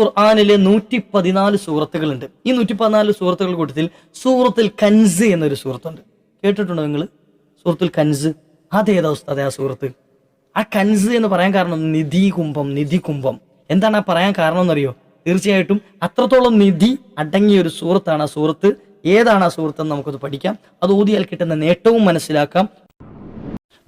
ഖുർആാനിലെ നൂറ്റി പതിനാല് സൂറത്തുകളുണ്ട്. ഈ നൂറ്റി പതിനാല് സൂറത്തുകൾ കൂട്ടത്തിൽ സൂറത്തുൽ കൻസ് എന്നൊരു സൂറത്തുണ്ട്. കേട്ടിട്ടുണ്ടോ നിങ്ങൾ? സൂറത്തുൽ കൻസ്. അതേതാ ഉസ്താദെ ആ സൂറത്ത്? ആ കൻസ് എന്ന് പറയാൻ കാരണം നിധി കുംഭം നിധി കുംഭം. എന്താണ് ആ പറയാൻ കാരണം എന്നറിയോ? തീർച്ചയായിട്ടും അത്രത്തോളം നിധി അടങ്ങിയ ഒരു സൂറത്താണ് ആ സൂറത്ത്. ഏതാണ് ആ സൂറത്ത് എന്ന് നമുക്കത് പഠിക്കാം. അത് ഓതിയാൽ കിട്ടുന്ന നേട്ടവും മനസ്സിലാക്കാം.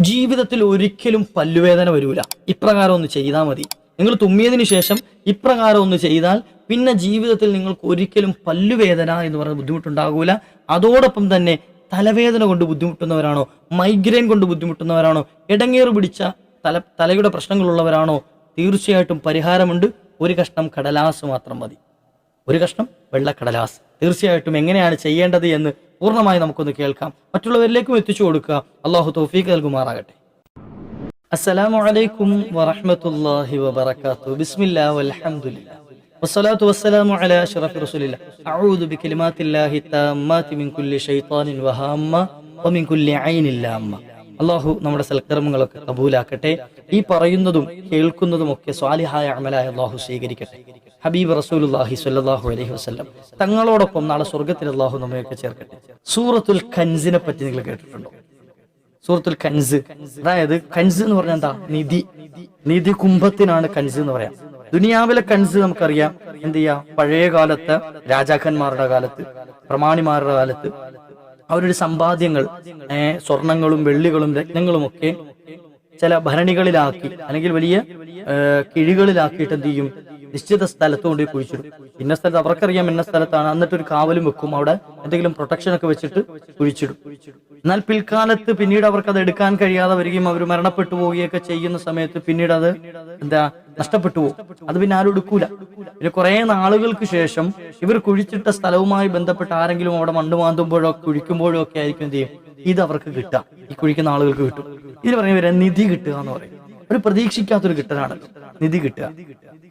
ജീവിതത്തിൽ ഒരിക്കലും പല്ലുവേദന വരൂല. ഇപ്രകാരം ഒന്ന് ചെയ്താൽ മതി. നിങ്ങൾ തുമ്മിയതിനു ശേഷം ഇപ്രകാരം ഒന്ന് ചെയ്താൽ പിന്നെ ജീവിതത്തിൽ നിങ്ങൾക്ക് ഒരിക്കലും പല്ലുവേദന എന്ന് പറയുന്ന ബുദ്ധിമുട്ടുണ്ടാകൂല. അതോടൊപ്പം തന്നെ തലവേദന കൊണ്ട് ബുദ്ധിമുട്ടുന്നവരാണോ? മൈഗ്രെയിൻ കൊണ്ട് ബുദ്ധിമുട്ടുന്നവരാണോ? ഇടങ്ങേറ് പിടിച്ച തല തലയുടെ പ്രശ്നങ്ങളുള്ളവരാണോ? തീർച്ചയായിട്ടും പരിഹാരമുണ്ട്. ഒരു കഷ്ണം കടലാസ് മാത്രം മതി. ഒരു കഷ്ണം വെള്ളക്കടലാസ്. തീർച്ചയായിട്ടും എങ്ങനെയാണ് ചെയ്യേണ്ടത് എന്ന് പൂർണമായി നമുക്കൊന്ന് കേൾക്കാം. മറ്റുള്ളവരിലേക്കും എത്തിച്ചു കൊടുക്കുക. അള്ളാഹു തൗഫീഖ് നൽകുമാറാകട്ടെ. അസ്സലാമു അലൈക്കും വറഹ്മത്തുള്ളാഹി വബറകാതുഹു. ബിസ്മില്ലാഹി വൽഹംദുലില്ലാഹി വസ്സലാത്തു വസ്സലാമു അലാ അഷ്റഫി റസൂലില്ലാ. അഊദു ബികലിമാത്തില്ലാഹി താമ്മാതി മിൻ കുല്ലി ശൈത്താനിൻ വഹാമ്മ വമിൻ കുല്ലി ഐനിൻ ലാമ്മ. അള്ളാഹു നമ്മുടെ സൽക്കർമ്മങ്ങളൊക്കെ കബൂലാക്കട്ടെ. ഈ പറയുന്നതും കേൾക്കുന്നതും ഒക്കെ സ്വാലിഹായ അമലായ അള്ളാഹു സ്വീകരിക്കട്ടെ. ഹബീബ് റസൂലുല്ലാഹി സ്വല്ലല്ലാഹു അലൈഹി വസ്ലം തങ്ങളോടൊപ്പം നാളെ സ്വർഗത്തിൽ അള്ളാഹു നമ്മയൊക്കെ ചേർക്കട്ടെ. സൂറത്തുൽ ഖൻസിനെ പറ്റി നിങ്ങൾ കേട്ടിട്ടുണ്ടോ? സൂറത്തുൽ കൻസ്. അതായത് കൻസ് എന്ന് പറഞ്ഞാൽ എന്താ? നിധി. നിധി കുംഭത്തിനാണ് കൻസ് എന്ന് പറയാം. ദുനിയാവിലെ കൻസ് നമുക്കറിയാം. എന്ത് ചെയ്യാം? പഴയ കാലത്തെ രാജാക്കന്മാരുടെ കാലത്ത് പ്രമാണിമാരുടെ കാലത്ത് അവരുടെ സമ്പാദ്യങ്ങൾ സ്വർണങ്ങളും വെള്ളികളും രത്നങ്ങളും ഒക്കെ ചില ഭരണികളിലാക്കി അല്ലെങ്കിൽ വലിയ കിഴികളിലാക്കിയിട്ട് എന്ത് ചെയ്യും? നിശ്ചിത സ്ഥലത്ത് കൊണ്ടുപോയി കുഴിച്ചിടും. ഇന്ന സ്ഥലത്ത് അവർക്കറിയാം ഇന്ന സ്ഥലത്താണ്. എന്നിട്ട് ഒരു കാവലും വെക്കും. അവിടെ എന്തെങ്കിലും പ്രൊട്ടക്ഷൻ ഒക്കെ വെച്ചിട്ട് കുഴിച്ചിടും. എന്നാൽ പിൽക്കാലത്ത് പിന്നീട് അവർക്ക് അത് എടുക്കാൻ കഴിയാതെ വരികയും അവർ മരണപ്പെട്ടു പോവുകയൊക്കെ ചെയ്യുന്ന സമയത്ത് പിന്നീട് അത് എന്താ നഷ്ടപ്പെട്ടു പോകും. അത് പിന്നെ ആരും എടുക്കൂല. പിന്നെ കുറെ നാളുകൾക്ക് ശേഷം ഇവർ കുഴിച്ചിട്ട സ്ഥലവുമായി ബന്ധപ്പെട്ട ആരെങ്കിലും അവിടെ മണ്ണ് മാന്തുമ്പോഴോ കുഴിക്കുമ്പോഴോ ഒക്കെ ആയിരിക്കും എന്ത് ചെയ്യും? ഇത് അവർക്ക് കിട്ടുക. ഈ കുഴിക്കുന്ന ആളുകൾക്ക് കിട്ടും. ഇതിന് പറയുന്ന നിധി കിട്ടുക എന്ന് പറയും. ഒരു പ്രതീക്ഷിക്കാത്തൊരു കിട്ടലാണ്. നിധി കിട്ടുക.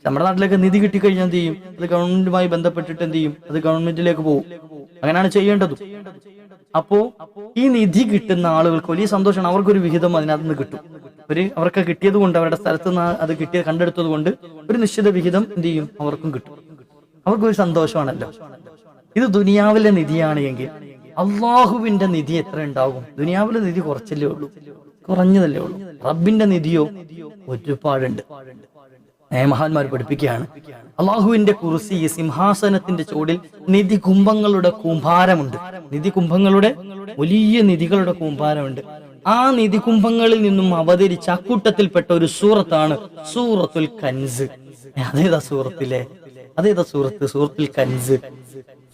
നമ്മുടെ നാട്ടിലൊക്കെ നിധി കിട്ടിക്കഴിഞ്ഞാൽ എന്ത് ചെയ്യും? അത് ഗവൺമെന്റുമായി ബന്ധപ്പെട്ടിട്ട് എന്ത് ചെയ്യും? അത് ഗവൺമെന്റിലേക്ക് പോകും. അങ്ങനെയാണ് ചെയ്യേണ്ടതും. അപ്പോ ഈ നിധി കിട്ടുന്ന ആളുകൾക്ക് വലിയ സന്തോഷമാണ്. അവർക്കൊരു വിഹിതം അതിനകത്ത് നിന്ന് കിട്ടും. ഒരു അവർക്ക് കിട്ടിയത് കൊണ്ട് അവരുടെ സ്ഥലത്ത് നിന്ന് അത് കിട്ടിയത് കണ്ടെടുത്തത് കൊണ്ട് ഒരു നിശ്ചിത വിഹിതം എന്ത് ചെയ്യും? അവർക്കും കിട്ടും. അവർക്കൊരു സന്തോഷമാണല്ലോ. ഇത് ദുനിയാവിലെ നിധിയാണ് എങ്കിൽ അള്ളാഹുവിന്റെ നിധി എത്ര ഉണ്ടാകും ദുനിയാവിലെ നിധി കുറച്ചല്ലേ ഉള്ളൂ? കുറഞ്ഞതല്ലേ ഉള്ളൂ. റബ്ബിന്റെ നിധിയോ ഒരുപാടുണ്ട്. മഹാന്മാർ പഠിപ്പിക്കുകയാണ്. അള്ളാഹുവിന്റെ കുറിസി സിംഹാസനത്തിന്റെ ചുവടിൽ നിധി കുംഭങ്ങളുടെ കൂമ്പാരമുണ്ട്. നിധി കുംഭങ്ങളുടെ വലിയ നിധികളുടെ കൂമ്പാരമുണ്ട്. ആ നിധി കുംഭങ്ങളിൽ നിന്നും അവതരിച്ച അക്കൂട്ടത്തിൽപ്പെട്ട ഒരു സൂറത്താണ് സൂറത്തുൽ കൻസ്. അതേതാ സൂറത്തിലെ? അതേതാ സൂറത്ത്? സൂറത്തുൽ കൻസ്.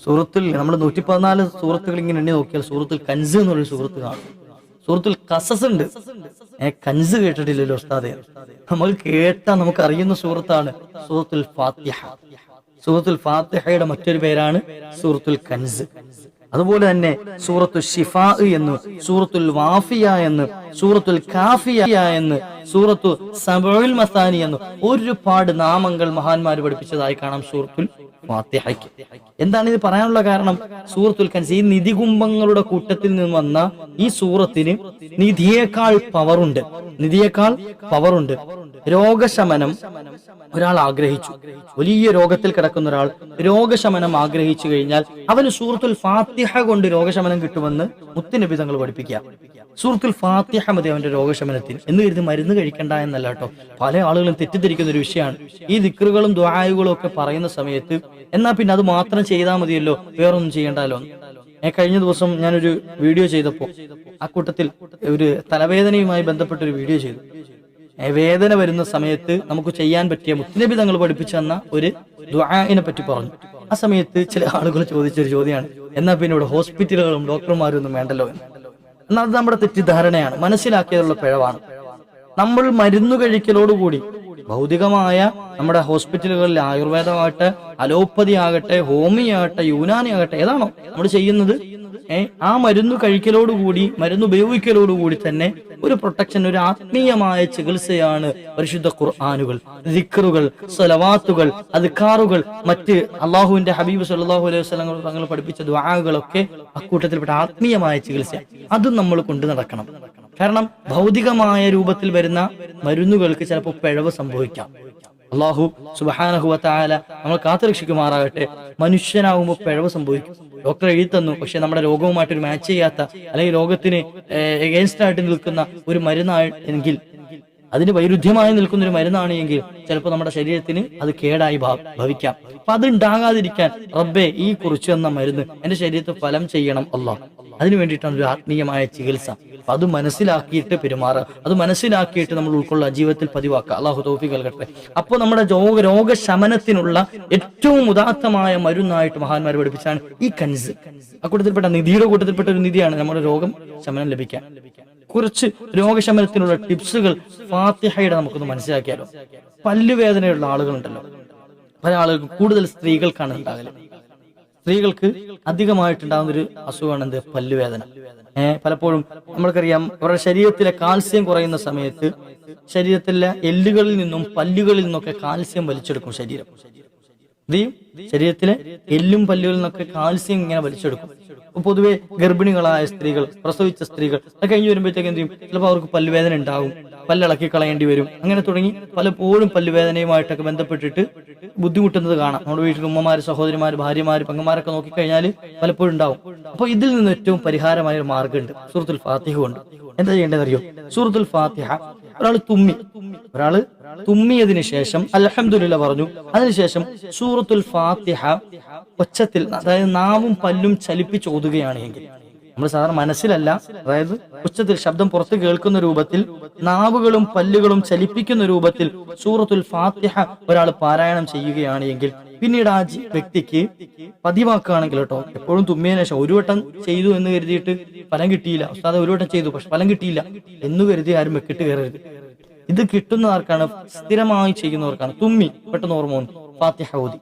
സൂറത്തിൽ നമ്മൾ നൂറ്റി പതിനാല് സൂറത്തുകൾ ഇങ്ങനെ എണ്ണി നോക്കിയാൽ സൂറത്തുൽ കൻസ് എന്നൊരു സൂറത്ത് കാണും. സൂറത്തുൽ കസസ് ഉണ്ട്. ഏ കൻസ് കേട്ടിട്ടില്ലല്ലോ ഉസ്താദെ? നമ്മൾ കേട്ടാ നമുക്ക് അറിയുന്ന സൂറത്താണ് സൂറത്തുൽ ഫാത്തിഹ. സൂറത്തുൽ ഫാത്തിഹയുടെ മറ്റൊരു പേരാണ് സൂറത്തുൽ കൻസ്. അതുപോലെ തന്നെ സൂറത്തു ഷിഫാ എന്ന് സൂറത്തുൽ വാഫിയ എന്ന് സൂറത്തുൽ കാഫിയ എന്ന് സൂറത്തു സബുൽ മസാനി എന്ന് ഒരുപാട് നാമങ്ങൾ മഹാന്മാർ പഠിപ്പിച്ചതായി കാണാം സൂറത്തുൽ ഫാത്തിഹയ്ക്ക്. എന്താണ് ഇത് പറയാനുള്ള കാരണം? സൂറത്തുൽ കൻസ് ഈ നിധികുംഭങ്ങളുടെ കൂട്ടത്തിൽ നിന്ന് വന്ന ഈ സൂറത്തിന് നിധിയേക്കാൾ പവറുണ്ട്. നിധിയേക്കാൾ പവറുണ്ട്. രോഗശമനം ഒരാൾ ആഗ്രഹിച്ചു. വലിയ രോഗത്തിൽ കിടക്കുന്ന ഒരാൾ രോഗശമനം ആഗ്രഹിച്ചു കഴിഞ്ഞാൽ അവന് സൂറത്തുൽ ഫാത്തിഹ കൊണ്ട് രോഗശമനം കിട്ടുമെന്ന് മുത്തുനബി തങ്ങൾ പഠിപ്പിക്കുക. സൂറത്തുൽ ഫാത്തിഹ മതി അവന്റെ രോഗശമനത്തിന്. എന്ന് കരുതി മരുന്ന് കഴിക്കണ്ട എന്നല്ല കേട്ടോ. പല ആളുകളും തെറ്റിദ്ധരിക്കുന്ന ഒരു വിഷയമാണ്. ഈ ദിക്റുകളും ദ്വായുകളും ഒക്കെ പറയുന്ന സമയത്ത് എന്നാ പിന്നെ അത് മാത്രം ചെയ്താൽ മതിയല്ലോ വേറൊന്നും ചെയ്യണ്ടല്ലോ. ഞാൻ കഴിഞ്ഞ ദിവസം ഞാനൊരു വീഡിയോ ചെയ്തപ്പോ ആ കൂട്ടത്തിൽ ഒരു തലവേദനയുമായി ബന്ധപ്പെട്ട ഒരു വീഡിയോ ചെയ്തു. വേദന വരുന്ന സമയത്ത് നമുക്ക് ചെയ്യാൻ പറ്റിയ മുത്തനബി തങ്ങൾ പഠിപ്പിച്ചു തന്ന ഒരു ദ്വാനെ പറ്റി പറഞ്ഞു. ആ സമയത്ത് ചില ആളുകൾ ചോദിച്ചൊരു ചോദ്യമാണ് എന്നാ പിന്നെ ഇവിടെ ഹോസ്പിറ്റലുകളും ഡോക്ടർമാരും ഒന്നും വേണ്ടല്ലോ എന്ന്. എന്നാൽ അത് നമ്മുടെ തെറ്റിദ്ധാരണയാണ് മനസ്സിലാക്കിയതുള്ള പിഴവാണ്. നമ്മൾ മരുന്ന് കഴിക്കലോടുകൂടി ഭൗതികമായ നമ്മുടെ ഹോസ്പിറ്റലുകളിൽ ആയുർവേദമാകട്ടെ അലോപ്പതി ആകട്ടെ ഹോമിയാകട്ടെ യൂനാനി ആകട്ടെ ഏതാണോ നമ്മൾ ചെയ്യുന്നത് ഏ ആ മരുന്ന് കഴിക്കലോടുകൂടി മരുന്ന് ഉപയോഗിക്കലോടുകൂടി തന്നെ ഒരു പ്രൊട്ടക്ഷൻ ഒരു ആത്മീയമായ ചികിത്സയാണ് പരിശുദ്ധ ഖുർആാനുകൾ ദിക്കറുകൾ സലവാത്തുകൾ അധികാറുകൾ മറ്റ് അള്ളാഹുവിന്റെ ഹബീബ് സല്ലല്ലാഹു അലൈഹി വസല്ലം തങ്ങൾ പഠിപ്പിച്ച ദ്വാകളൊക്കെ അക്കൂട്ടത്തിൽപ്പെട്ട ആത്മീയമായ ചികിത്സ അതും നമ്മൾ കൊണ്ടു നടക്കണം. കാരണം ഭൗതികമായ രൂപത്തിൽ വരുന്ന മരുന്നുകൾക്ക് ചിലപ്പോൾ പിഴവ് സംഭവിക്കാം. അള്ളാഹു സുബഹാനഹുവത്തായ നമ്മൾ കാത്തുരക്ഷിക്കുമാറാകട്ടെ. മനുഷ്യനാവുമ്പോൾ പിഴവ് സംഭവിക്കും. ഡോക്ടർ എഴുതി തന്നു. പക്ഷെ നമ്മുടെ രോഗവുമായിട്ട് ഒരു മാച്ച് ചെയ്യാത്ത അല്ലെങ്കിൽ രോഗത്തിന് എഗേൻസ്റ്റ് ആയിട്ട് നിൽക്കുന്ന ഒരു മരുന്നായി എങ്കിൽ അതിന് വൈരുദ്ധ്യമായി നിൽക്കുന്ന ഒരു മരുന്നാണ് എങ്കിൽ ചിലപ്പോൾ നമ്മുടെ ശരീരത്തിന് അത് കേടായി ഭവിക്കാം. അപ്പൊ അത് ഉണ്ടാകാതിരിക്കാൻ റബ്ബെ ഈ കുറിച്ചു എന്ന മരുന്ന് എന്റെ ശരീരത്തിൽ ഫലം ചെയ്യണം അള്ളാഹ്. അതിനു വേണ്ടിയിട്ടാണ് ഒരു ആത്മീയമായ ചികിത്സ. അപ്പൊ അത് മനസ്സിലാക്കിയിട്ട് പെരുമാറുക. അത് മനസ്സിലാക്കിയിട്ട് നമ്മൾ ഉൾക്കൊള്ളുക ജീവിതത്തിൽ പതിവാക്കുക. അള്ളാഹു തോഫി നൽകട്ടെ. അപ്പോൾ നമ്മുടെ രോഗ രോഗശമനത്തിനുള്ള ഏറ്റവും ഉദാത്തമായ മരുന്നായിട്ട് മഹാന്മാർ പഠിപ്പിച്ചാണ് ഈ കൻസ്. ആ കൂട്ടത്തിൽപ്പെട്ട നിധിയുടെ കൂട്ടത്തിൽപ്പെട്ട ഒരു നിധിയാണ് നമ്മുടെ രോഗം ശമനം ലഭിക്കാൻ. കുറച്ച് രോഗശമനത്തിനുള്ള ടിപ്സുകൾ ഫാത്തിഹയുടെ നമുക്കൊന്ന് മനസ്സിലാക്കിയാലോ? പല്ലുവേദനയുള്ള ആളുകളുണ്ടല്ലോ. പല ആളുകൾക്കും കൂടുതൽ സ്ത്രീകൾക്കാണ് ഉണ്ടാകൽ. സ്ത്രീകൾക്ക് അധികമായിട്ടുണ്ടാകുന്ന ഒരു അസുഖമാണ് എന്ത് പല്ലുവേദന. ഏഹ് പലപ്പോഴും നമ്മൾക്കറിയാം അവരുടെ ശരീരത്തിലെ കാൽസ്യം കുറയുന്ന സമയത്ത് ശരീരത്തിലെ എല്ലുകളിൽ നിന്നും പല്ലുകളിൽ നിന്നൊക്കെ കാൽസ്യം വലിച്ചെടുക്കും ശരീരം. ഇത് ശരീരത്തിലെ എല്ലും പല്ലുകളിൽ നിന്നൊക്കെ കാൽസ്യം ഇങ്ങനെ വലിച്ചെടുക്കും. പൊതുവെ ഗർഭിണികളായ സ്ത്രീകൾ പ്രസവിച്ച സ്ത്രീകൾ അത് കഴിഞ്ഞ് വരുമ്പോഴത്തേക്ക് എന്ത് ചെയ്യും? ചിലപ്പോൾ അവർക്ക് പല്ലുവേദന ഉണ്ടാവും പല്ലിളക്കി കളയേണ്ടി വരും. അങ്ങനെ തുടങ്ങി പലപ്പോഴും പല്ലുവേദനയുമായിട്ടൊക്കെ ബന്ധപ്പെട്ടിട്ട് ബുദ്ധിമുട്ടുന്നത് കാണാം. നമ്മുടെ വീട്ടിൽ ഉമ്മമാര് സഹോദരിമാര് ഭാര്യമാര് പെങ്ങന്മാരൊക്കെ നോക്കിക്കഴിഞ്ഞാൽ പലപ്പോഴും ഉണ്ടാവും. അപ്പൊ ഇതിൽ നിന്ന് ഏറ്റവും പരിഹാരമായ ഒരു മാർഗമുണ്ട് സൂറത്തുൽ ഫാത്തിഹ ഉണ്ട് എന്താ ചെയ്യേണ്ടത് അറിയോ സൂറത്തുൽ ഫാത്തിഹ ഒരാൾ തുമ്മി. ഒരാൾ തുമ്മിയതിനു ശേഷം അലഹമുല്ല പറഞ്ഞു. അതിനുശേഷം സൂറത്തുൽ ഫാത്തിഹ ഒച്ചത്തിൽ അതായത് നാവും പല്ലും ചലിപ്പിച്ചോതുകയാണ് എങ്കിൽ. നമ്മൾ സാധാരണ മനസ്സിലല്ല അതായത് ഉച്ചത്തിൽ ശബ്ദം പുറത്ത് കേൾക്കുന്ന രൂപത്തിൽ നാവുകളും പല്ലുകളും ചലിപ്പിക്കുന്ന രൂപത്തിൽ സൂറത്തുൽ ഫാത്തിഹ ഒരാൾ പാരായണം ചെയ്യുകയാണ് എങ്കിൽ പിന്നീട് ആ വ്യക്തിക്ക് പതിവാക്കുകയാണെങ്കിൽ കേട്ടോ എപ്പോഴും തുമ്മിയതിനു ശേഷം ഒരു വട്ടം ചെയ്തു എന്ന് കരുതിയിട്ട് ഫലം കിട്ടിയില്ല. ഉസ്താദ് ഒരു വട്ടം ചെയ്തു പക്ഷെ ഫലം കിട്ടിയില്ല എന്ന് കരുതി ആരും വെക്കിട്ട് കയറരുത്. ഇത് കിട്ടുന്നവർക്കാണ് സ്ഥിരമായി ചെയ്യുന്നവർക്കാണ്. തുമ്മി പെട്ടെന്ന് ഓർമ്മ ഫാത്തിഹ ഓതി.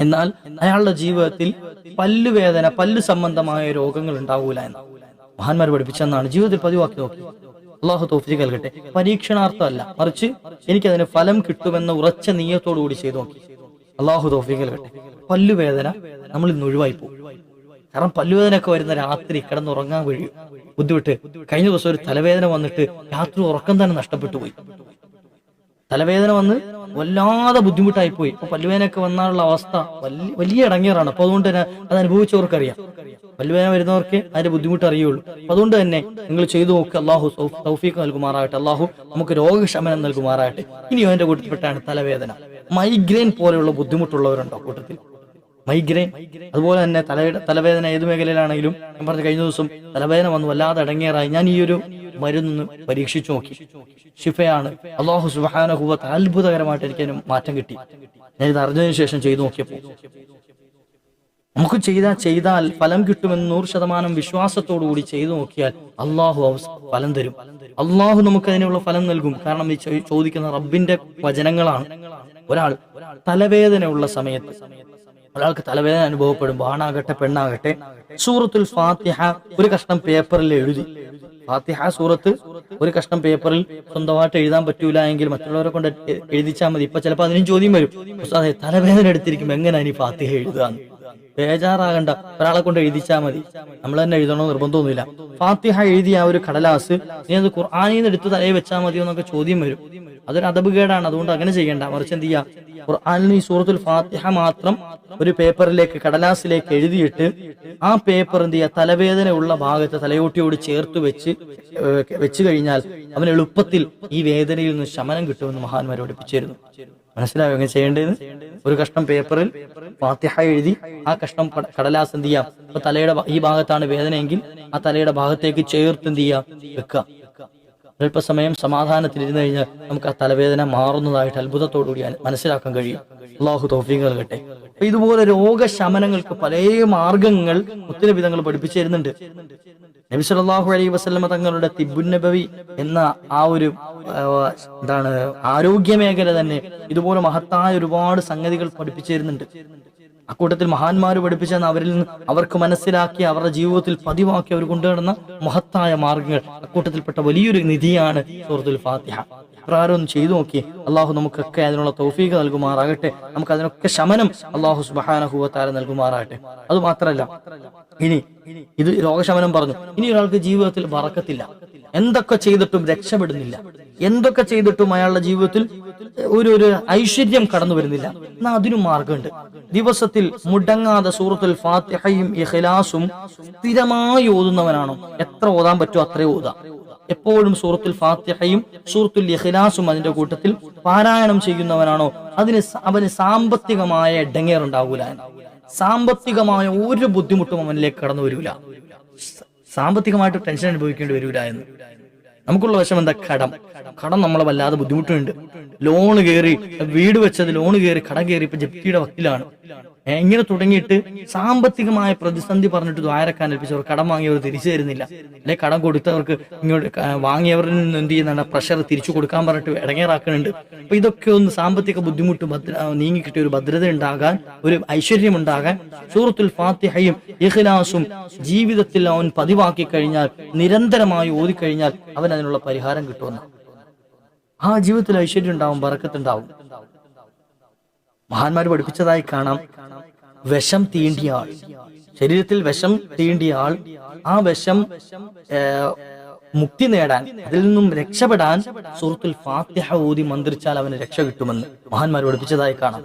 എന്നാൽ അയാളുടെ ജീവിതത്തിൽ പല്ലുവേദന പല്ലു സംബന്ധമായ രോഗങ്ങൾ ഉണ്ടാവൂല എന്ന്. മഹാന്മാർ പഠിപ്പിച്ചെന്നാണ്. ജീവിതത്തിൽ പതിവാക്കി നോക്കി. അള്ളാഹു തോഫിക്ക് നൽകട്ടെ. പരീക്ഷണാർത്ഥമല്ല. മറിച്ച് എനിക്കതിന് ഫലം കിട്ടുമെന്ന ഉറച്ച നീയത്തോടു കൂടി ചെയ്തു നോക്കി. അള്ളാഹു തോഫിക്ക് നൽകട്ടെ. പല്ലുവേദന നമ്മൾ ഇന്ന് ഒഴിവായി പോകും. കാരണം പല്ലുവേദന ഒക്കെ വരുന്ന രാത്രി കിടന്നുറങ്ങാൻ കഴിയും. ബുദ്ധിമുട്ട്. കഴിഞ്ഞ ദിവസം ഒരു തലവേദന വന്നിട്ട് രാത്രി ഉറക്കം തന്നെ നഷ്ടപ്പെട്ടു പോയി. തലവേദന വന്ന് വല്ലാതെ ബുദ്ധിമുട്ടായി പോയി ഇപ്പൊ പല്ലുവേനൊക്കെ വന്നാലുള്ള അവസ്ഥ വലിയ വലിയ ഇടങ്ങേറാണ്. അപ്പൊ അതുകൊണ്ട് തന്നെ അത് അനുഭവിച്ചവർക്കറിയാം. പല്ലുവേന വരുന്നവർക്ക് അതിന്റെ ബുദ്ധിമുട്ട് അറിയുള്ളൂ അപ്പൊ അതുകൊണ്ട് തന്നെ നിങ്ങൾ ചെയ്തു നോക്കുക അള്ളാഹു സൗഫീഖ് നൽകുമാറാകട്ടെ. അള്ളാഹു നമുക്ക് രോഗശമനം നൽകുമാറാകട്ടെ. ഇനി എന്റെ കൂട്ടത്തിൽപ്പെട്ടാണ് തലവേദന. മൈഗ്രെയിൻ പോലെയുള്ള ബുദ്ധിമുട്ടുള്ളവരുണ്ടോ കൂട്ടത്തിൽ? മൈഗ്രെയിൻ. അതുപോലെ തന്നെ തലയുടെ തലവേദന ഏത് മേഖലയിലാണെങ്കിലും ഞാൻ പറഞ്ഞു കഴിഞ്ഞ ദിവസം തലവേദന വന്നു വല്ലാതെ ഇടങ്ങേറായി. ഞാൻ ഈ ഒരു മരുന്ന് പരീക്ഷിച്ചു നോക്കി. ഷിഫയാണ് അള്ളാഹു സുബാനഹുവത്ത് അത്ഭുതകരമായിട്ട് എനിക്ക് മാറ്റം കിട്ടി. ഞാൻ ഇത് അറിഞ്ഞതിന് ശേഷം ചെയ്തു നോക്കിയപ്പോൾ നമുക്ക് ചെയ്താൽ ചെയ്താൽ ഫലം കിട്ടുമെന്ന് നൂറ് ശതമാനം വിശ്വാസത്തോടു കൂടി ചെയ്തു നോക്കിയാൽ അള്ളാഹു ഫലം തരും. അള്ളാഹു നമുക്ക് അതിനുള്ള ഫലം നൽകും. കാരണം ഈ ചോദിക്കുന്ന റബ്ബിന്റെ വചനങ്ങളാണ്. ഒരാൾ തലവേദന ഉള്ള സമയത്ത് ഒരാൾക്ക് തലവേദന അനുഭവപ്പെടുമ്പോൾ ആണാകട്ടെ പെണ്ണാകട്ടെ സൂറത്തുൽ ഫാത്തിഹ ഒരു കഷ്ണം പേപ്പറിൽ എഴുതി ഫാത്തിഹ സൂറത്ത് ഒരു കഷ്ണം പേപ്പറിൽ സ്വന്തമായിട്ട് എഴുതാൻ പറ്റൂല എങ്കിൽ മറ്റുള്ളവരെ കൊണ്ട് എഴുതിച്ചാൽ മതി. ഇപ്പൊ ചിലപ്പോൾ അതിനും ചോദ്യം വരും. അതെ തലവേദന എടുത്തിരിക്കും എങ്ങനെയാണ് ഈ ഫാത്തിഹ എഴുതാന്ന്? ബേജാറാകണ്ട. ഒരാളെ കൊണ്ട് എഴുതിച്ചാൽ മതി. നമ്മൾ തന്നെ എഴുതണോ നിർബന്ധമൊന്നുമില്ല ഫാത്തിഹ എഴുതിയ ആ ഒരു കടലാസ് നീ അത് ഖുർആാനിൽ നിന്ന് എടുത്ത് തലയിൽ വെച്ചാൽ മതിയോ എന്നൊക്കെ ചോദ്യം വരും. അതൊരു അതപകേടാണ് അതുകൊണ്ട് അങ്ങനെ ചെയ്യണ്ട. മറിച്ച് എന്ത് ചെയ്യാം? ഖുർആാനിൽ ഈ സൂറത്തുൽ ഫാത്തിഹ മാത്രം ഒരു പേപ്പറിലേക്ക് കടലാസിലേക്ക് എഴുതിയിട്ട് ആ പേപ്പർ എന്ത് ചെയ്യുക തലവേദന ഉള്ള ഭാഗത്ത് തലയോട്ടിയോട് ചേർത്ത് വെച്ച് വെച്ച് കഴിഞ്ഞാൽ അവൻ എളുപ്പത്തിൽ ഈ വേദനയിൽ നിന്ന് ശമനം കിട്ടുമെന്ന് മഹാന്മാർ പഠിപ്പിച്ചിരുന്നു. മനസ്സിലായോ എങ്ങനെ ചെയ്യേണ്ടത്? ഒരു കഷ്ണം പേപ്പറിൽ ഫാത്തിഹ എഴുതി ആ കഷ്ണം കടലാസ് എന്ത് ചെയ്യാം തലയുടെ ഈ ഭാഗത്താണ് വേദനയെങ്കിൽ ആ തലയുടെ ഭാഗത്തേക്ക് ചേർത്ത് എന്ത് ചെയ്യാം വെക്കുക. അല്പസമയം സമാധാനത്തിലിരുന്നു കഴിഞ്ഞാൽ നമുക്ക് ആ തലവേദന മാറുന്നതായിട്ട് അത്ഭുതത്തോടു കൂടി മനസ്സിലാക്കാൻ കഴിയും. അള്ളാഹു തൗഫീഖ് നൽകട്ടെ. അപ്പൊ ഇതുപോലെ രോഗശമനങ്ങൾക്ക് പല മാർഗങ്ങൾ ഒത്തിരി വിധങ്ങൾ പഠിപ്പിച്ചു തരുന്നുണ്ട്. നബി സല്ലല്ലാഹു അലൈഹി വസല്ലമ തങ്ങളുടെ തിബുന്നബവി എന്ന ആ ഒരു എന്താണ് ആരോഗ്യ മേഖല തന്നെ ഇതുപോലെ മഹത്തായ ഒരുപാട് സംഗതികൾ പഠിപ്പിച്ചു തരുന്നുണ്ട്. അക്കൂട്ടത്തിൽ മഹാന്മാർ പഠിപ്പിച്ചെന്ന് അവരിൽ നിന്ന് അവർക്ക് മനസ്സിലാക്കി അവരുടെ ജീവിതത്തിൽ പതിവാക്കി അവർ കൊണ്ടുനടന്ന മഹത്തായ മാർഗങ്ങൾ അക്കൂട്ടത്തിൽപ്പെട്ട വലിയൊരു നിധിയാണ് സൂറത്തുൽ ഫാത്തിഹ. പ്രാരം ചെയ്തു നോക്കി അള്ളാഹു നമുക്കൊക്കെ അതിനുള്ള തൗഫീഖ് നൽകുമാറാകട്ടെ. നമുക്ക് അതിനൊക്കെ ശമനം അള്ളാഹു സുബാനഹുവത്താര നൽകുമാറാകട്ടെ. അത് മാത്രമല്ല ഇനി ഇത് രോഗശമനം പറഞ്ഞു. ഇനി ഒരാൾക്ക് ജീവിതത്തിൽ വറക്കത്തില്ല. എന്തൊക്കെ ചെയ്തിട്ടും രക്ഷപ്പെടുന്നില്ല. എന്തൊക്കെ ചെയ്തിട്ടും അയാളുടെ ജീവിതത്തിൽ ഒരു ഒരു ഐശ്വര്യം കടന്നു വരുന്നില്ല. എന്നാ അതിനും മാർഗമുണ്ട് ദിവസത്തിൽ മുടങ്ങാതെ സൂറത്തുൽ ഫാത്തിഹയും ഇഖ്ലാസും സ്ഥിരമായി ഓതുന്നവനാണോ. എത്ര ഓതാൻ പറ്റുമോ അത്ര ഓതാം എപ്പോഴും സൂറത്തുൽ ഫാത്തിഹയും സൂറത്തുൽ ഇഖ്ലാസും അതിന്റെ കൂട്ടത്തിൽ പാരായണം ചെയ്യുന്നവനാണോ? അതിന് അവന് സാമ്പത്തികമായ ഡങ്ങേറുണ്ടാവൂല സാമ്പത്തികമായ ഒരു ബുദ്ധിമുട്ടും അവനിലേക്ക് കടന്നു വരില്ല സാമ്പത്തികമായിട്ട് ടെൻഷൻ അനുഭവിക്കേണ്ടി വരില്ല എന്ന്. നമുക്കുള്ള വശം എന്താ? കടം. കടം നമ്മളെ വല്ലാതെ ബുദ്ധിമുട്ടുണ്ട്. ലോണ് കയറി വീട് വെച്ചത് ലോണ് കയറി കടം കയറി ഇപ്പൊ ജപ്തിയുടെ വക്കിലാണ്. ഏ, ഇങ്ങനെ തുടങ്ങിയിട്ട് സാമ്പത്തികമായ പ്രതിസന്ധി പറഞ്ഞിട്ട് ദ്വാരക്കാൻ ഏൽപ്പിച്ചവർ കടം വാങ്ങിയവർ തിരിച്ചു തരുന്നില്ല. അല്ലെ കടം കൊടുത്തവർക്ക് ഇങ്ങോട്ട് വാങ്ങിയവരിൽ നിന്ന് എന്ത് ചെയ്യുന്ന പ്രഷർ തിരിച്ചു കൊടുക്കാൻ പറഞ്ഞിട്ട് ഇടങ്ങേറാക്കുന്നുണ്ട്. അപ്പൊ ഇതൊക്കെ ഒന്ന് സാമ്പത്തിക ബുദ്ധിമുട്ട് ഭദ്ര നീങ്ങിക്കിട്ടിയ ഒരു ഭദ്രത ഉണ്ടാകാൻ ഒരു ഐശ്വര്യം ഉണ്ടാകാൻ സൂറത്തുൽ ഫാത്തിഹയും ഇഖ്ലാസും ജീവിതത്തിൽ അവൻ പതിവാക്കി കഴിഞ്ഞാൽ നിരന്തരമായി ഓതിക്കഴിഞ്ഞാൽ അവൻ അതിനുള്ള പരിഹാരം കിട്ടുമെന്ന്. ആ ജീവിതത്തിൽ ഐശ്വര്യം ഉണ്ടാവും ബറക്കത്തുണ്ടാവും മഹാന്മാർ പഠിപ്പിച്ചതായി കാണാം. വിഷം തീണ്ടിയ ആൾ ശരീരത്തിൽ വിഷം തീണ്ടിയ ആൾ ആ വിഷം മുക്തി നേടാൻ അതിൽ നിന്നും രക്ഷപ്പെടാൻ സൂറത്തുൽ ഫാത്തിഹ ഊതി മന്ത്രിച്ചാൽ അവന് രക്ഷ കിട്ടുമെന്ന് മഹാന്മാർ പഠിപ്പിച്ചതായി കാണാം.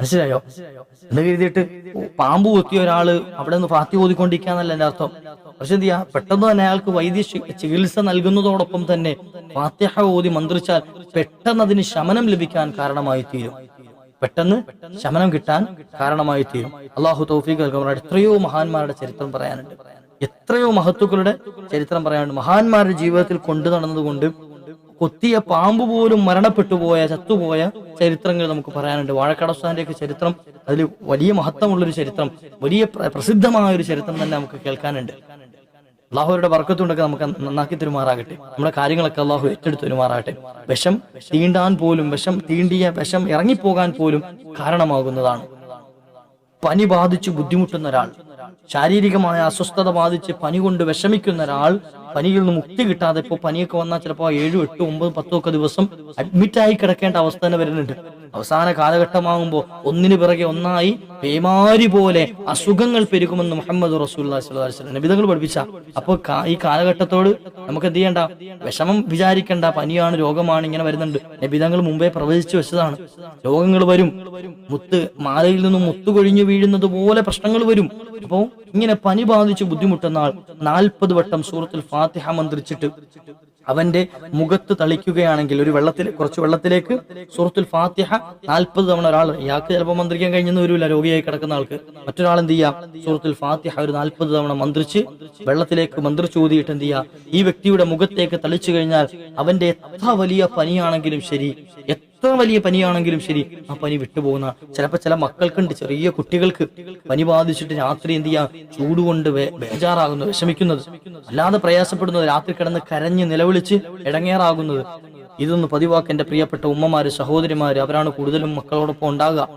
മനസ്സിലായോ? എന്ന് കരുതിയിട്ട് പാമ്പ് കൊത്തിയ ഒരാൾ അവിടെ നിന്ന് ഫാത്തി ഓതിക്കൊണ്ടിരിക്കാന്നല്ല എന്റെ അർത്ഥം. പക്ഷെ എന്ത് ചെയ്യാ? പെട്ടെന്ന് തന്നെ അയാൾക്ക് വൈദ്യ ചികിത്സ നൽകുന്നതോടൊപ്പം തന്നെ ഫാത്തിഹ ഓതി മന്ത്രിച്ചാൽ പെട്ടെന്ന് അതിന് ശമനം ലഭിക്കാൻ കാരണമായി തീരും. പെട്ടെന്ന് ശമനം കിട്ടാൻ കാരണമായി തീരും. അള്ളാഹു തൗഫീഖ് നൽകുന്ന എത്രയോ മഹാന്മാരുടെ ചരിത്രം പറയാനുണ്ട്. എത്രയോ മഹത്തുക്കളുടെ ചരിത്രം പറയാനുണ്ട്. മഹാന്മാരുടെ ജീവിതത്തിൽ കൊണ്ടു നടന്നതുകൊണ്ട് കൊത്തിയ പാമ്പ് പോലും മരണപ്പെട്ടു പോയ ചത്തുപോയ ചരിത്രങ്ങൾ നമുക്ക് പറയാനുണ്ട്. വാഴക്കടസ്ഥാന്റെ ഒക്കെ ചരിത്രം അതിൽ വലിയ മഹത്വമുള്ളൊരു ചരിത്രം വലിയ പ്രസിദ്ധമായ ഒരു ചരിത്രം തന്നെ നമുക്ക് കേൾക്കാനുണ്ട്. അള്ളാഹുരുടെ വർക്കത്തുണ്ടൊക്കെ നമുക്ക് നന്നാക്കി തരുമാറാകട്ടെ. നമ്മുടെ കാര്യങ്ങളൊക്കെ അള്ളാഹു ഏറ്റെടുത്ത് തരുമാറാകട്ടെ. വിഷം തീണ്ടാൻ പോലും വിഷം തീണ്ടിയ വിഷം ഇറങ്ങിപ്പോകാൻ പോലും കാരണമാകുന്നതാണ്. പനി ബാധിച്ച് ബുദ്ധിമുട്ടുന്ന ഒരാൾ ശാരീരികമായ അസ്വസ്ഥത ബാധിച്ച് പനി കൊണ്ട് വിഷമിക്കുന്ന ഒരാൾ പനിയിൽ നിന്ന് മുക്തി കിട്ടാതെ ഇപ്പോൾ പനിയൊക്കെ വന്നാൽ ചിലപ്പോൾ ഏഴും എട്ടും ഒമ്പതും പത്തും ഒക്കെ ദിവസം അഡ്മിറ്റായി കിടക്കേണ്ട അവസ്ഥ തന്നെ വരുന്നുണ്ട്. അവസാന കാലഘട്ടമാകുമ്പോൾ ഒന്നിനു പിറകെ ഒന്നായി പേമാരി പോലെ അസുഖങ്ങൾ പെരുകുമെന്ന് മുഹമ്മദ് റസൂൽ നബിതങ്ങൾ പഠിപ്പിച്ച. അപ്പോൾ ഈ കാലഘട്ടത്തോട് നമുക്ക് എന്ത് ചെയ്യണ്ട? വിഷമം വിചാരിക്കേണ്ട. പനിയാണ് രോഗമാണ് ഇങ്ങനെ വരുന്നുണ്ട്. നബിതങ്ങൾ മുമ്പേ പ്രവചിച്ചു വെച്ചതാണ്. രോഗങ്ങൾ വരും. മുത്ത് മാലയിൽ നിന്നും മുത്തു കൊഴിഞ്ഞു വീഴുന്നത് പോലെ പ്രശ്നങ്ങൾ വരും. അപ്പോ ഇങ്ങനെ പനി ബാധിച്ച് ബുദ്ധിമുട്ടുന്ന ആൾ നാൽപ്പത് വട്ടം സൂറത്തിൽ ഫാത്തിഹ മന്ത്രിച്ചിട്ട് അവന്റെ മുഖത്ത് തളിക്കുകയാണെങ്കിൽ ഒരു വെള്ളത്തിൽ കുറച്ച് വെള്ളത്തിലേക്ക് സൂറത്തുൽ ഫാത്തിഹ നാൽപ്പത് തവണ ഒരാൾ ഇയാൾക്ക് ചിലപ്പോൾ മന്ത്രിക്കാൻ കഴിഞ്ഞെന്ന് വരില്ല രോഗിയായി കിടക്കുന്ന ആൾക്ക്. മറ്റൊരാൾ എന്ത് ചെയ്യാം? സൂറത്തുൽ ഫാത്തിഹ ഒരു നാൽപ്പത് തവണ മന്ത്രിച്ച് വെള്ളത്തിലേക്ക് മന്ത്രിച്ചൂതിയിട്ട് എന്ത് ചെയ്യാം? ഈ വ്യക്തിയുടെ മുഖത്തേക്ക് തളിച്ചു കഴിഞ്ഞാൽ അവന്റെ എത്ര വലിയ പനിയാണെങ്കിലും ശരി വലിയ പനിയാണെങ്കിലും ശരി. ആ പനി വിട്ടുപോകുന്ന ചിലപ്പോ ചില മക്കൾക്കുണ്ട് ചെറിയ കുട്ടികൾക്ക്. പനി ബാധിച്ചിട്ട് രാത്രി എന്ത് ചെയ്യാ? ചൂടുകൊണ്ട് ബേജാറാകുന്നു വിഷമിക്കുന്നത്. അല്ലാതെ പ്രയാസപ്പെടുന്നത് രാത്രി കിടന്ന് കരഞ്ഞ് നിലവിളിച്ച് ഇടങ്ങേറാകുന്നത്. ഇതൊന്ന് പതിവാക്ക് എന്റെ പ്രിയപ്പെട്ട ഉമ്മമാര് സഹോദരിമാര് അവരാണ് കൂടുതലും മക്കളോടൊപ്പം ഉണ്ടാകുക.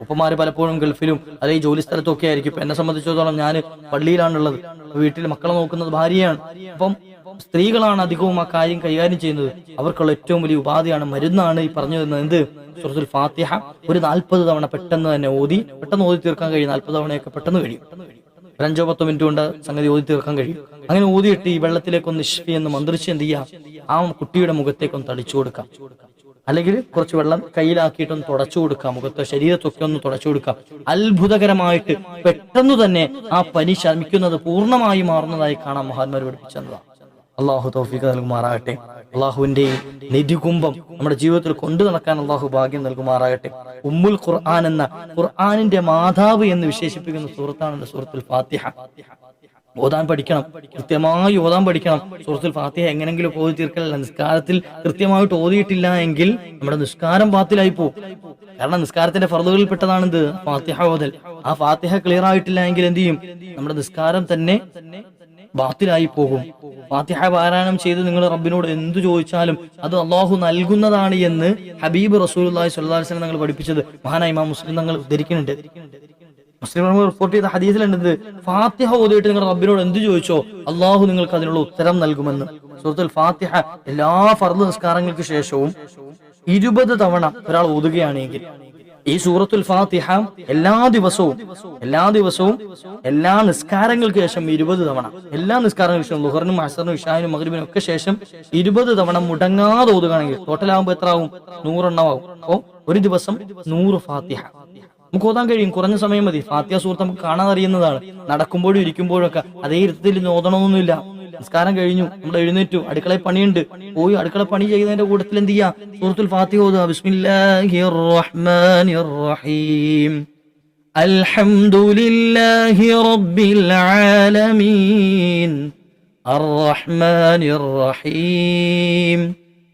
ഉപ്പമാര് പലപ്പോഴും ഗൾഫിലും അതേ ജോലി സ്ഥലത്തൊക്കെ ആയിരിക്കും. എന്നെ സംബന്ധിച്ചിടത്തോളം ഞാൻ പള്ളിയിലാണുള്ളത്. വീട്ടിൽ മക്കളെ നോക്കുന്നത് ഭാര്യയാണ്. അപ്പം സ്ത്രീകളാണ് അധികവും ആ കാര്യം കൈകാര്യം ചെയ്യുന്നത്. അവർക്കുള്ള ഏറ്റവും വലിയ ഉപാധിയാണ് മരുന്നാണ് ഈ പറഞ്ഞു തരുന്നത് എന്ത്? സുഹൃത്തുൽ ഫാത്തിഹ ഒരു നാൽപ്പത് തവണ പെട്ടെന്ന് തന്നെ ഓതി പെട്ടെന്ന് ഓതി തീർക്കാൻ കഴിയും. നാൽപ്പത് തവണയൊക്കെ പെട്ടെന്ന് കഴിയും. ഒരു അഞ്ചോ പത്തോ മിനിറ്റ് കൊണ്ട് സംഗതി ഓതി തീർക്കാൻ കഴിയും. അങ്ങനെ ഓതിയിട്ട് ഈ വെള്ളത്തിലേക്ക് ഒന്ന് ഇഷ്ഫി എന്ന് മന്ത്രിച്ച് എന്ത് ചെയ്യാം? ആ കുട്ടിയുടെ മുഖത്തേക്ക് ഒന്ന് തളിച്ചു കൊടുക്കാം. അല്ലെങ്കിൽ കുറച്ച് വെള്ളം കയ്യിലാക്കിയിട്ടൊന്ന് തുടച്ചു കൊടുക്കാം. മുഖത്ത് ശരീരത്തൊക്കെ ഒന്ന് തുടച്ചു കൊടുക്കാം. അത്ഭുതകരമായിട്ട് പെട്ടെന്ന് തന്നെ ആ പനി ശമിക്കുന്നത് പൂർണമായി മാറുന്നതായി കാണാം മഹാന്മാർ പഠിപ്പിച്ചതാണ് അള്ളാഹു തോഫിക്ക് നൽകുമാറാകട്ടെ. അള്ളാഹുവിന്റെ നിധി നിധികുംഭം നമ്മുടെ ജീവിതത്തിൽ കൊണ്ടു നടക്കാൻ അള്ളാഹു ഭാഗ്യം നൽകുമാറാകട്ടെ. ഉമ്മുൽ ഖുർആൻ എന്ന ഖുർആാനിന്റെ മാതാവ് എന്ന് വിശേഷിപ്പിക്കുന്ന സുഹൃത്താണ് എന്റെ സൂറത്തുൽ ഫാത്തിഹ. ഓതാൻ പഠിക്കണം. കൃത്യമായി ഓതാൻ പഠിക്കണം. സൂറത്തുൽ ഫാത്തിഹ എങ്ങനെങ്കിലും ഓതി തീർക്കലല്ല നിസ്കാരത്തിൽ കൃത്യമായിട്ട് ഓതിയിട്ടില്ല എങ്കിൽ നമ്മുടെ നിസ്കാരം പാത്തിലായി പോകും കാരണം നിസ്കാരത്തിന്റെ ഫറുകളിൽ പെട്ടതാണിത് ഫാത്തിഹ ഓതൽ. ആ ഫാത്തിഹ ക്ലിയർ ആയിട്ടില്ല എങ്കിൽ എന്ത് ചെയ്യും? നമ്മുടെ നിസ്കാരം തന്നെ ബാത്തിലായി പോകും. ഫാത്തിഹ പാരായണം ചെയ്ത് നിങ്ങൾ റബ്ബിനോട് എന്തു ചോദിച്ചാലും അത് അള്ളാഹു നൽകുന്നതാണ് എന്ന് ഹബീബ് റസൂൽ സുല്ലാസ്ലം നിങ്ങൾ പഠിപ്പിച്ചത്. മഹാനായി ഇമാം മുസ്ലിം നിങ്ങൾ ഉദ്ധരിക്കുന്നുണ്ട്. മുസ്ലിം റിപ്പോർട്ട് ചെയ്ത ഹദീസിലുണ്ട്. ഫാത്തിഹ ഓതിയിട്ട് നിങ്ങൾ റബ്ബിനോട് എന്ത് ചോദിച്ചോ അള്ളാഹു നിങ്ങൾക്ക് അതിനുള്ള ഉത്തരം നൽകുമെന്ന്. സുഹൃത്തുൽ ഫാത്തിഹ എല്ലാ ഫർദ് നിസ്കാരങ്ങൾക്ക് ശേഷവും ഇരുപത് തവണ ഒരാൾ ഓതുകയാണെങ്കിൽ ഈ സൂറത്തുൽ ഫാത്തിഹ എല്ലാ ദിവസവും എല്ലാ ദിവസവും എല്ലാ നിസ്കാരങ്ങൾക്ക് ശേഷം ഇരുപത് തവണ എല്ലാ നിസ്കാരങ്ങൾക്ക് ശേഷം ലുഹറിനും അസറിനും ഇഷാനും മകരിബിനും ഒക്കെ ശേഷം ഇരുപത് തവണ മുടങ്ങാതെ ഓതുകയാണെങ്കിൽ ടോട്ടൽ ആകുമ്പോൾ എത്ര ആവും? നൂറെണ്ണമാവും അപ്പോ ഒരു ദിവസം നൂറ് ഫാത്തിഹ. നമുക്ക് ഓതാൻ കഴിയും. കുറഞ്ഞ സമയം മതി. ഫാത്തിഹ സൂറത്ത് നമുക്ക് കാണാൻ അറിയുന്നതാണ്. നടക്കുമ്പോഴും ഇരിക്കുമ്പോഴും ഒക്കെ അതേ ഇരുത്തത്തിൽ ഓതണമെന്നൊന്നുമില്ല. നിസ്കാരം കഴിഞ്ഞു നമ്മൾ എഴുന്നേറ്റു അടുക്കളയിൽ പണിയുണ്ട് പോയി അടുക്കള പണി ചെയ്യുന്നതിന്റെ കൂട്ടത്തിൽ എന്ത് ചെയ്യാ സൂറത്തുൽ ഫാത്തിഹ ഓതുക ബിസ്മില്ലാഹിർ റഹ്മാനിർ റഹീം അൽഹംദുലില്ലാഹി റബ്ബിൽ ആലമീൻ അർറഹ്മാനിർ റഹീം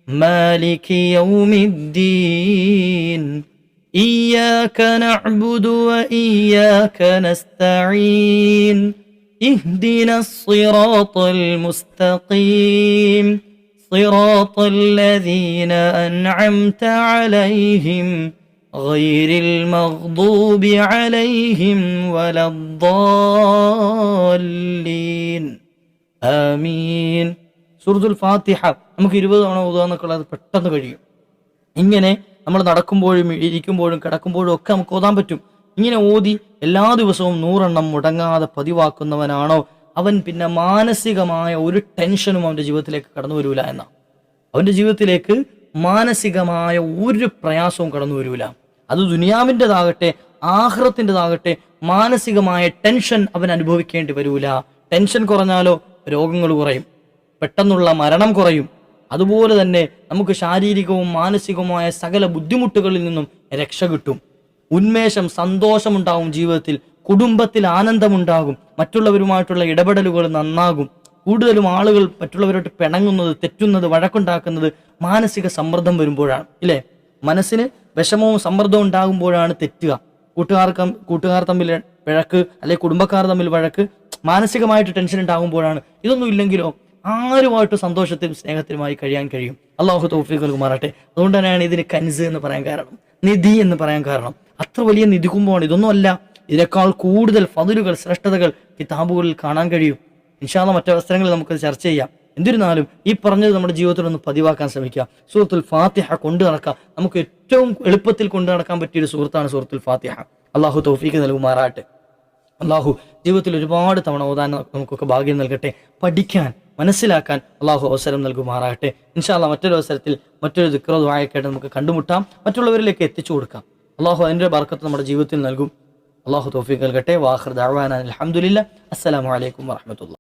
മാലികി യൗമിദ്ദീൻ إياك نعبد وإياك نستعين اهدنا الصراط المستقيم صراط الذين أنعمت عليهم غير المغضوب عليهم ولا الضالين آمين സൂറത്തുൽ ഫാത്തിഹ നമുക്ക് ഇരുപത് തവണ ഓതുക ഉള്ളത് പെട്ടെന്ന് കഴിയും ഇങ്ങനെ നമ്മൾ നടക്കുമ്പോഴും ഇരിക്കുമ്പോഴും കിടക്കുമ്പോഴും ഒക്കെ നമുക്ക് ഓതാൻ പറ്റും ഇങ്ങനെ ഓതി എല്ലാ ദിവസവും നൂറെണ്ണം മുടങ്ങാതെ പതിവാക്കുന്നവനാണോ അവൻ പിന്നെ മാനസികമായ ഒരു ടെൻഷനും അവന്റെ ജീവിതത്തിലേക്ക് കടന്നു വരൂല എന്ന. അവന്റെ ജീവിതത്തിലേക്ക് മാനസികമായ ഒരു പ്രയാസവും കടന്നു വരൂല. അത് ദുനിയാവിന്റെതാകട്ടെ ആഹ്റത്തിന്റെതാകട്ടെ മാനസികമായ ടെൻഷൻ അവൻ അനുഭവിക്കേണ്ടി വരൂല. ടെൻഷൻ കുറഞ്ഞാലോ രോഗങ്ങൾ കുറയും. പെട്ടെന്നുള്ള മരണം കുറയും. അതുപോലെ തന്നെ നമുക്ക് ശാരീരികവും മാനസികവുമായ സകല ബുദ്ധിമുട്ടുകളിൽ നിന്നും രക്ഷ കിട്ടും. ഉന്മേഷം സന്തോഷമുണ്ടാവും ജീവിതത്തിൽ. കുടുംബത്തിൽ ആനന്ദമുണ്ടാകും. മറ്റുള്ളവരുമായിട്ടുള്ള ഇടപെടലുകൾ നന്നാകും. കൂടുതലും ആളുകൾ മറ്റുള്ളവരോട്ട് പിണങ്ങുന്നത് തെറ്റുന്നത് വഴക്കുണ്ടാക്കുന്നത് മാനസിക സമ്മർദ്ദം വരുമ്പോഴാണ് ഇല്ലേ? മനസ്സിന് വിഷമവും സമ്മർദ്ദവും ഉണ്ടാകുമ്പോഴാണ് തെറ്റുക. കൂട്ടുകാർക്ക് കൂട്ടുകാർ തമ്മിൽ വഴക്ക് അല്ലെങ്കിൽ കുടുംബക്കാർ തമ്മിൽ വഴക്ക് മാനസികമായിട്ട് ടെൻഷൻ ഉണ്ടാകുമ്പോഴാണ്. ഇതൊന്നും ഇല്ലെങ്കിലോ? ആരുമായിട്ട് സന്തോഷത്തിലും സ്നേഹത്തിലുമായി കഴിയാൻ കഴിയും. അള്ളാഹു തൗഫീഖ് നൽകുമാറാട്ടെ അതുകൊണ്ട് തന്നെയാണ് ഇതിന് കൻസ് എന്ന് പറയാൻ കാരണം. നിധി എന്ന് പറയാൻ കാരണം. അത്ര വലിയ നിധി കുമ്പമാണ് ഇതൊന്നും അല്ല ഇതിനേക്കാൾ കൂടുതൽ ഫതിലുകൾ ശ്രേഷ്ഠതകൾ കിതാബുകളിൽ കാണാൻ കഴിയും. നിഷാദ മറ്റവസരങ്ങളിൽ നമുക്ക് ചർച്ച ചെയ്യാം. എന്നിരുന്നാലും ഈ പറഞ്ഞത് നമ്മുടെ ജീവിതത്തിൽ ഒന്ന് പതിവാക്കാൻ ശ്രമിക്കുക. സൂറത്തുൽ ഫാത്തിഹ കൊണ്ടു നടക്കുക. നമുക്ക് ഏറ്റവും എളുപ്പത്തിൽ കൊണ്ടു നടക്കാൻ പറ്റിയ ഒരു സുഹൃത്താണ് സൂറത്തുൽ ഫാത്തിഹ. അള്ളാഹു തൗഫീഖ് നൽകുമാറാട്ടെ അള്ളാഹു ജീവിതത്തിൽ ഒരുപാട് തവണ ഓതാൻ നമുക്കൊക്കെ ഭാഗ്യം നൽകട്ടെ. പഠിക്കാൻ മനസ്സിലാക്കാൻ അള്ളാഹു അവസരം നൽകുമാറാകട്ടെ. ഇൻഷാല്ല മറ്റൊരു അവസരത്തിൽ മറ്റൊരു ദിക്റോ ദ്വായക്കായിട്ട് നമുക്ക് കണ്ടുമുട്ടാം. മറ്റുള്ളവരിലേക്ക് എത്തിച്ചു കൊടുക്കാം. അള്ളാഹു അതിന്റെ ബർക്കത്ത് നമ്മുടെ ജീവിതത്തിൽ നൽകും. അള്ളാഹു തോഫീഖ് നൽകട്ടെ. വാഹർ ദാവാൻ അലഹമുല്ല അസ്സലാമലൈക്കും വാഹമത്തുള്ള